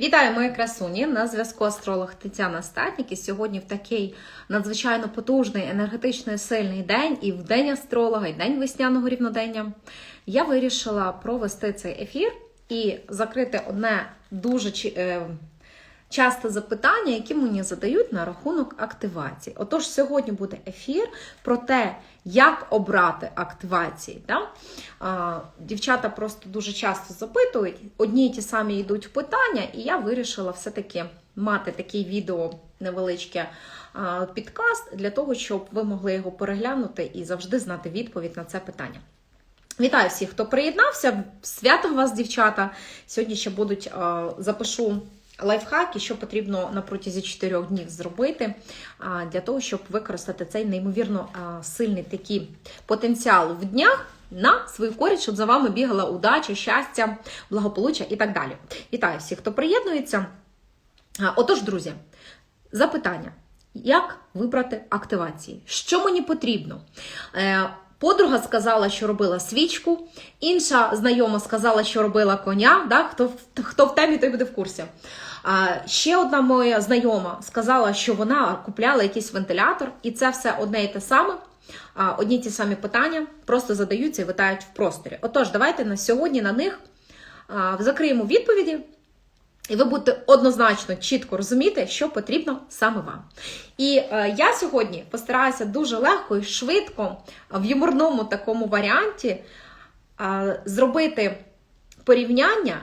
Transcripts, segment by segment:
Вітаю, мої красуні! На зв'язку астролог Тетяна Статнік. І сьогодні в такий надзвичайно потужний, енергетичний, сильний день, і в день астролога, і день весняного рівнодення. Я вирішила провести цей ефір і закрити одне дуже часте запитання, які мені задають на рахунок активації. Отож, сьогодні буде ефір про те, як обрати активації. Да? А, дівчата просто дуже часто запитують, одні й ті самі йдуть в питання, і я вирішила все-таки мати такий відео невеличке підкаст для того, щоб ви могли його переглянути і завжди знати відповідь на це питання. Вітаю всіх, хто приєднався. Свято вас, дівчата. Сьогодні ще будуть запишу лайфхаки, що потрібно на протязі 4 днів зробити для того, щоб використати цей неймовірно сильний такий потенціал в днях. На свою користь, щоб за вами бігала удача, щастя, благополуччя і так далі. Вітаю всіх, хто приєднується. Отож, друзі, запитання: як вибрати активації? Що мені потрібно? Подруга сказала, що робила свічку, інша знайома сказала, що робила коня. Да? Хто, хто в темі, той буде в курсі. А, ще одна моя знайома сказала, що вона купляла якийсь вентилятор, і це все одне і те саме. Одні ті самі питання просто задаються і витають в просторі. Отож, давайте на сьогодні на них закриємо відповіді. І ви будете однозначно чітко розуміти, що потрібно саме вам. І е, я сьогодні постараюся дуже легко і швидко в юморному такому варіанті е, зробити порівняння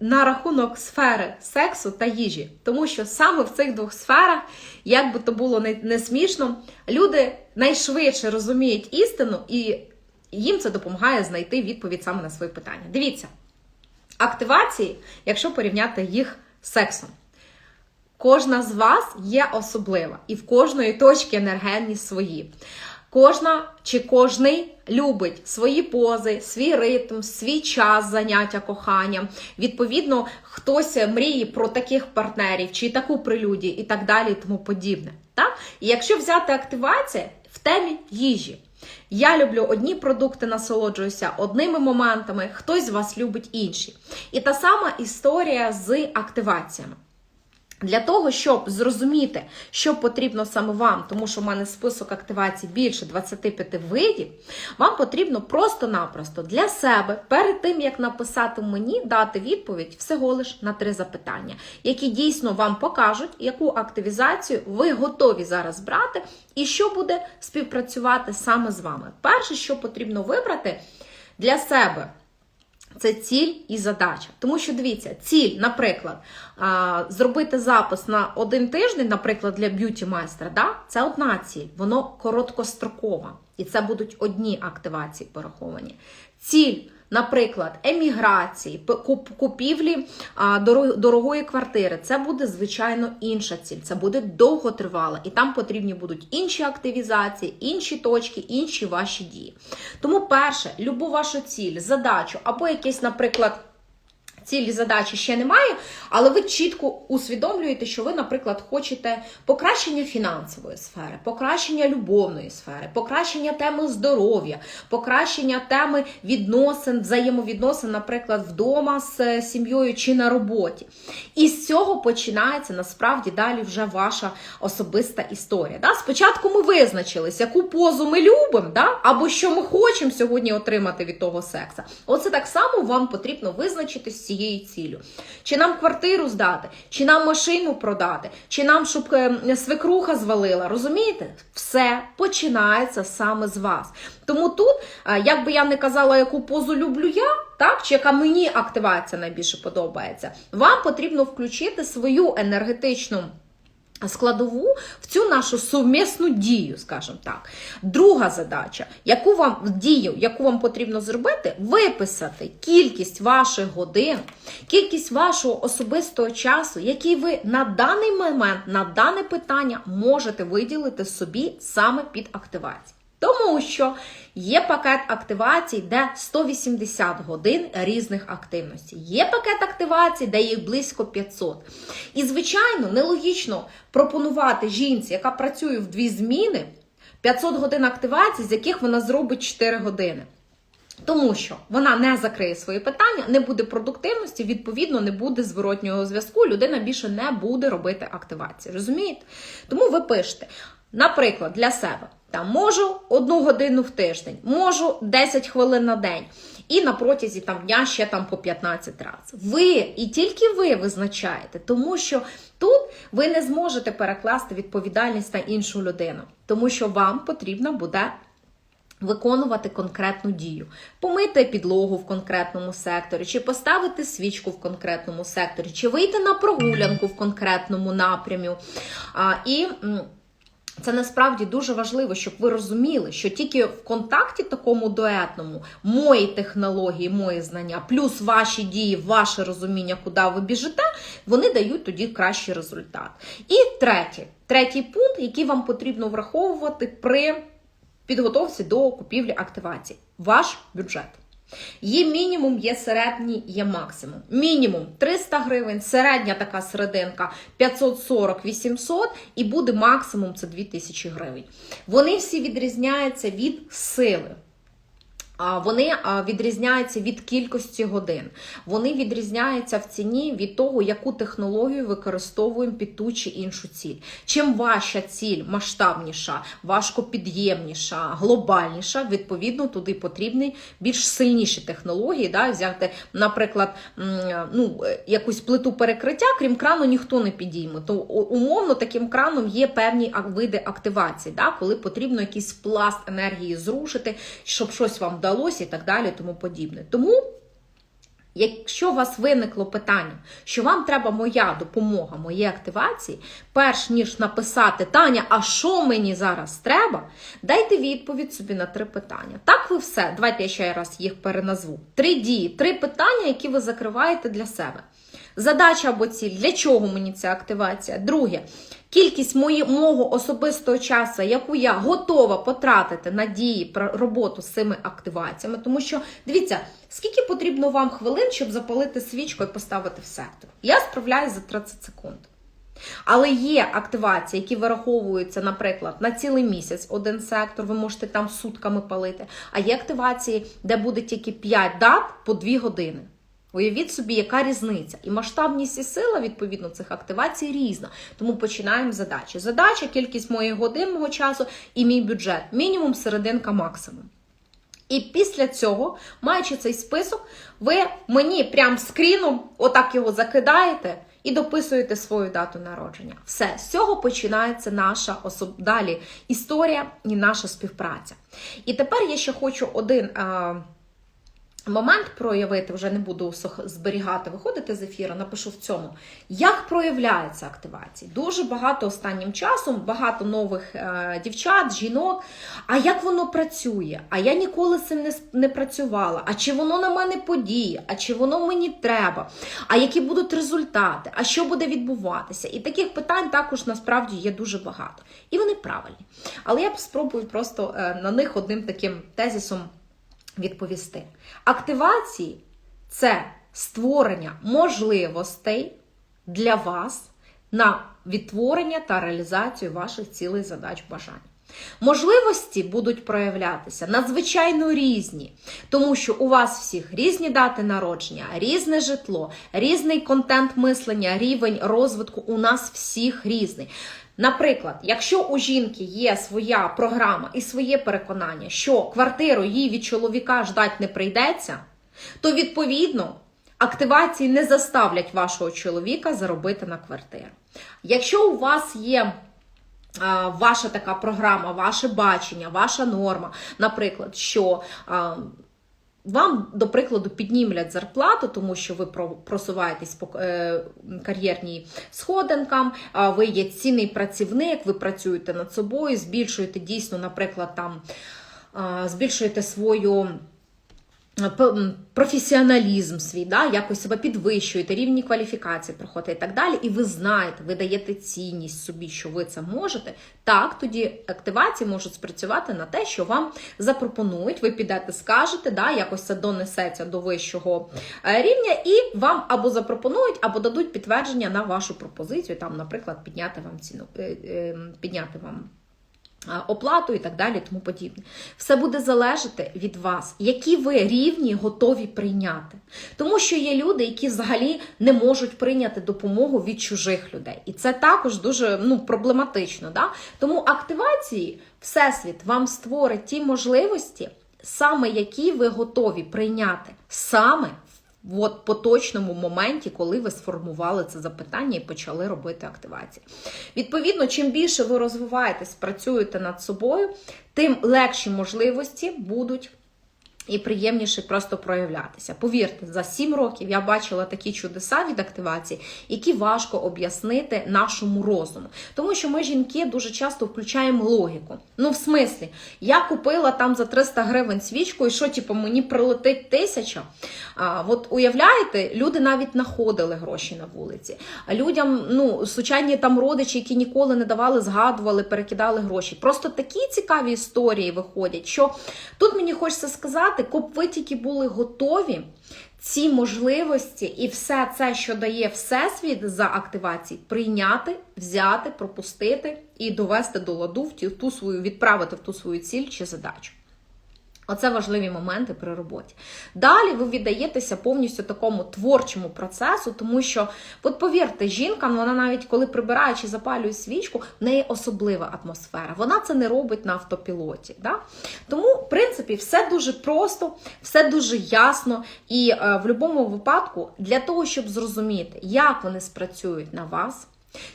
на рахунок сфери сексу та їжі. Тому що саме в цих двох сферах, як би то було не, не смішно, люди найшвидше розуміють істину, і їм це допомагає знайти відповідь саме на свої питання. Дивіться активації, якщо порівняти їх з сексом. Кожна з вас є особлива, і в кожної точки енергенні свої. Кожна чи кожний любить свої пози, свій ритм, свій час заняття коханням. Відповідно, хтось мріє про таких партнерів, чи таку прелюдію, і так далі, і тому подібне. Так? І якщо взяти активація в темі їжі, я люблю одні продукти, насолоджуюся одними моментами, хтось з вас любить інші. І та сама історія з активаціями. Для того, щоб зрозуміти, що потрібно саме вам, тому що в мене список активацій більше 25 видів, вам потрібно просто-напросто для себе, перед тим, як написати мені, дати відповідь всього лиш на три запитання, які дійсно вам покажуть, яку активізацію ви готові зараз брати, і що буде співпрацювати саме з вами. Перше, що потрібно вибрати для себе. Це ціль і задача. Тому що дивіться, ціль, наприклад, зробити запис на один тиждень, наприклад, для б'юті майстра, да? це одна ціль, воно короткострокова. І це будуть одні активації пораховані. Ціль, наприклад, еміграції, купівлі дорогої квартири. Це буде, звичайно, інша ціль. Це буде довготривала. І там потрібні будуть інші активізації, інші точки, інші ваші дії. Тому, перше, любу вашу ціль, задачу або якесь, наприклад. Цілі задачі ще немає, але ви чітко усвідомлюєте, що ви, наприклад, хочете покращення фінансової сфери, покращення любовної сфери, покращення теми здоров'я, покращення теми відносин, взаємовідносин, наприклад, вдома з е, сім'єю чи на роботі. І з цього починається насправді далі вже ваша особиста історія. Да? Спочатку ми визначились, яку позу ми любимо, да? або що ми хочемо сьогодні отримати від того секса. Оце так само вам потрібно визначити з цією ціллю. Чи нам квартиру здати, чи нам машину продати, чи нам, щоб е, свекруха звалила. Розумієте? Все починається саме з вас. Тому тут, е, як би я не казала, яку позу люблю я, так, чи яка мені активація найбільше подобається, вам потрібно включити свою енергетичну складову в цю нашу совмісну дію, скажімо так. Друга задача, яку вам дію, яку вам потрібно зробити, виписати кількість ваших годин, кількість вашого особистого часу, який ви на даний момент, на дане питання можете виділити собі саме під активацію. Тому що є пакет активацій, де 180 годин різних активностей. Є пакет активацій, де їх близько 500. І, звичайно, нелогічно пропонувати жінці, яка працює в дві зміни, 500 годин активацій, з яких вона зробить 4 години. Тому що вона не закриє свої питання, не буде продуктивності, відповідно, не буде зворотнього зв'язку. Людина більше не буде робити активації. Розумієте? Тому ви пишете, наприклад, для себе там можу одну годину в тиждень, можу 10 хвилин на день. І на протязі там дня ще там по 15 разів. Ви і тільки ви визначаєте, тому що тут ви не зможете перекласти відповідальність на іншу людину, тому що вам потрібно буде виконувати конкретну дію, помити підлогу в конкретному секторі, чи поставити свічку в конкретному секторі, чи вийти на прогулянку в конкретному напрямі. А, І це насправді дуже важливо, щоб ви розуміли, що тільки в контакті такому дуетному мої технології, мої знання, плюс ваші дії, ваше розуміння, куди ви біжите, вони дають тоді кращий результат. І третє, третій пункт, який вам потрібно враховувати при підготовці до купівлі активації ваш бюджет. Є мінімум, є середній, є максимум. Мінімум 300 гривень, середня така серединка 540-800 і буде максимум це 2000 гривень. Вони всі відрізняються від сили. Вони відрізняються від кількості годин. Вони відрізняються в ціні від того, яку технологію використовуємо під ту чи іншу ціль. Чим ваша ціль масштабніша, важкопід'ємніша, глобальніша, відповідно, туди потрібні більш сильніші технології. Да? Взяти, наприклад, ну, якусь плиту перекриття, крім крану, ніхто не підійме. То умовно таким краном є певні види активації, да? коли потрібно якийсь пласт енергії зрушити, щоб щось вам вдалося і так далі, тому подібне. Тому. Якщо у вас виникло питання, що вам треба моя допомога, мої активації, перш ніж написати Таня, а що мені зараз треба, дайте відповідь собі на три питання. Так ви все. Давайте я ще раз їх переназву. Три дії, три питання, які ви закриваєте для себе. Задача або ціль, для чого мені ця активація? Друге, кількість мої, мого особистого часу, яку я готова потратити на дії про роботу з цими активаціями. Тому що, дивіться, скільки потрібно вам хвилин, щоб запалити свічку і поставити в сектор? Я справляюсь за 30 секунд. Але є активації, які вираховуються, наприклад, на цілий місяць один сектор, ви можете там сутками палити. А є активації, де буде тільки 5 дат по 2 години. Уявіть собі, яка різниця. І масштабність і сила, відповідно, цих активацій різна. Тому починаємо з задачі. Задача, кількість моїх годин мого часу і мій бюджет. Мінімум, серединка, максимум. І після цього, маючи цей список, ви мені прям скріном отак його закидаєте і дописуєте свою дату народження. Все, з цього починається наша особ... далі історія і наша співпраця. І тепер я ще хочу один. А... Момент проявити, вже не буду зберігати, виходити з ефіру, напишу в цьому. Як проявляється активація? Дуже багато останнім часом, багато нових е, дівчат, жінок. А як воно працює? А я ніколи цим не, не працювала. А чи воно на мене подіє? А чи воно мені треба? А які будуть результати? А що буде відбуватися? І таких питань також насправді є дуже багато. І вони правильні. Але я спробую просто е, на них одним таким тезисом відповісти. Активації це створення можливостей для вас на відтворення та реалізацію ваших цілей, задач, бажань. Можливості будуть проявлятися надзвичайно різні, тому що у вас всіх різні дати народження, різне житло, різний контент мислення, рівень розвитку у нас всіх різний. Наприклад, якщо у жінки є своя програма і своє переконання, що квартиру їй від чоловіка ждать не прийдеться, то відповідно активації не заставлять вашого чоловіка заробити на квартиру. Якщо у вас є ваша така програма, ваше бачення, ваша норма, наприклад, що вам, до прикладу, піднімлять зарплату, тому що ви просуваєтесь по е, кар'єрній сходинкам, ви є цінний працівник, ви працюєте над собою, збільшуєте дійсно, наприклад, там збільшуєте свою. Професіоналізм свій, да, якось себе підвищуєте, рівні кваліфікації проходите і так далі. І ви знаєте, ви даєте цінність собі, що ви це можете. Так, тоді активації можуть спрацювати на те, що вам запропонують, ви підете, скажете, да, якось це донесеться до вищого е, рівня, і вам або запропонують, або дадуть підтвердження на вашу пропозицію, там, наприклад, підняти вам ціну, е, е, підняти вам оплату і так далі, тому подібне. Все буде залежати від вас, які ви рівні готові прийняти. Тому що є люди, які взагалі не можуть прийняти допомогу від чужих людей. І це також дуже ну, проблематично. Да? Тому активації Всесвіт вам створить ті можливості, саме які ви готові прийняти саме от поточному моменті, коли ви сформували це запитання і почали робити активації. Відповідно, чим більше ви розвиваєтесь, працюєте над собою, тим легші можливості будуть. І приємніше просто проявлятися. Повірте, за 7 років я бачила такі чудеса від активації, які важко об'яснити нашому розуму. Тому що ми, жінки, дуже часто включаємо логіку. Ну, в смислі, я купила там за 300 гривень свічку, і що, типу, мені прилетить тисяча. А, От уявляєте, люди навіть знаходили гроші на вулиці. А людям, ну, звичайні там родичі, які ніколи не давали, згадували, перекидали гроші. Просто такі цікаві історії виходять, що тут мені хочеться сказати сказати, коб ви тільки були готові ці можливості і все це, що дає Всесвіт за активації, прийняти, взяти, пропустити і довести до ладу в ту свою, відправити в ту свою ціль чи задачу. Оце важливі моменти при роботі. Далі ви віддаєтеся повністю такому творчому процесу, тому що, от повірте, жінка, вона навіть коли прибирає чи запалює свічку, в неї особлива атмосфера. Вона це не робить на автопілоті. Да? Тому, в принципі, все дуже просто, все дуже ясно. І е, в будь-якому випадку, для того, щоб зрозуміти, як вони спрацюють на вас.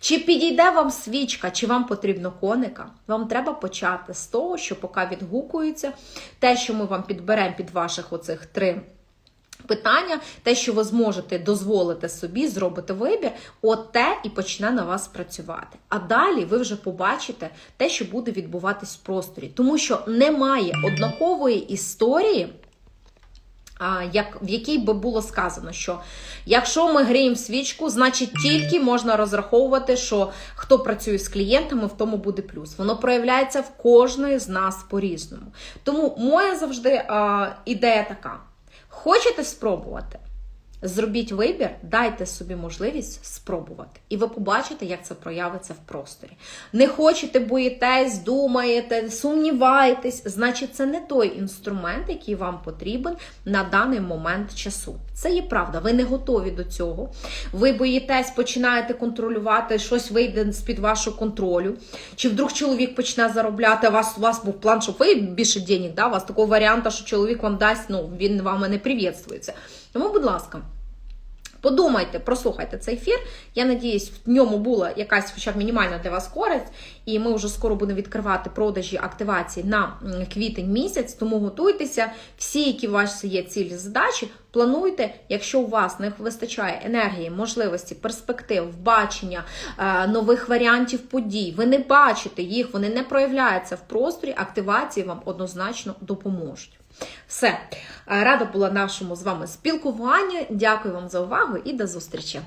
Чи підійде вам свічка, чи вам потрібно коника? Вам треба почати з того, що поки відгукується, те, що ми вам підберемо під ваших оцих три. Питання, те, що ви зможете дозволити собі, зробити вибір, от те і почне на вас працювати. А далі ви вже побачите те, що буде відбуватись в просторі. Тому що немає однакової історії як, в якій би було сказано, що якщо ми гріємо свічку, значить тільки можна розраховувати, що хто працює з клієнтами, в тому буде плюс. Воно проявляється в кожної з нас по-різному. Тому моя завжди а, ідея така: хочете спробувати? Зробіть вибір, дайте собі можливість спробувати. І ви побачите, як це проявиться в просторі. Не хочете, боїтесь, думаєте, сумніваєтесь, значить, це не той інструмент, який вам потрібен на даний момент часу. Це є правда, ви не готові до цього. Ви боїтесь, починаєте контролювати, щось вийде з-під вашого контролю. Чи вдруг чоловік почне заробляти, а вас, у вас був план, щоб ви більше денег, да? у вас такого варіанту, що чоловік вам дасть, ну, він вами не привітствується. Тому, будь ласка. Подумайте, прослухайте цей ефір. Я надіюсь, в ньому була якась, хоча б мінімальна для вас користь, і ми вже скоро будемо відкривати продажі активації на квітень місяць. Тому готуйтеся. Всі, які у вас є цілі задачі, плануйте. Якщо у вас не вистачає енергії, можливості, перспектив, бачення е, нових варіантів подій, ви не бачите їх, вони не проявляються в просторі. Активації вам однозначно допоможуть. Все, рада була нашому з вами спілкуванню. Дякую вам за увагу і до зустрічі!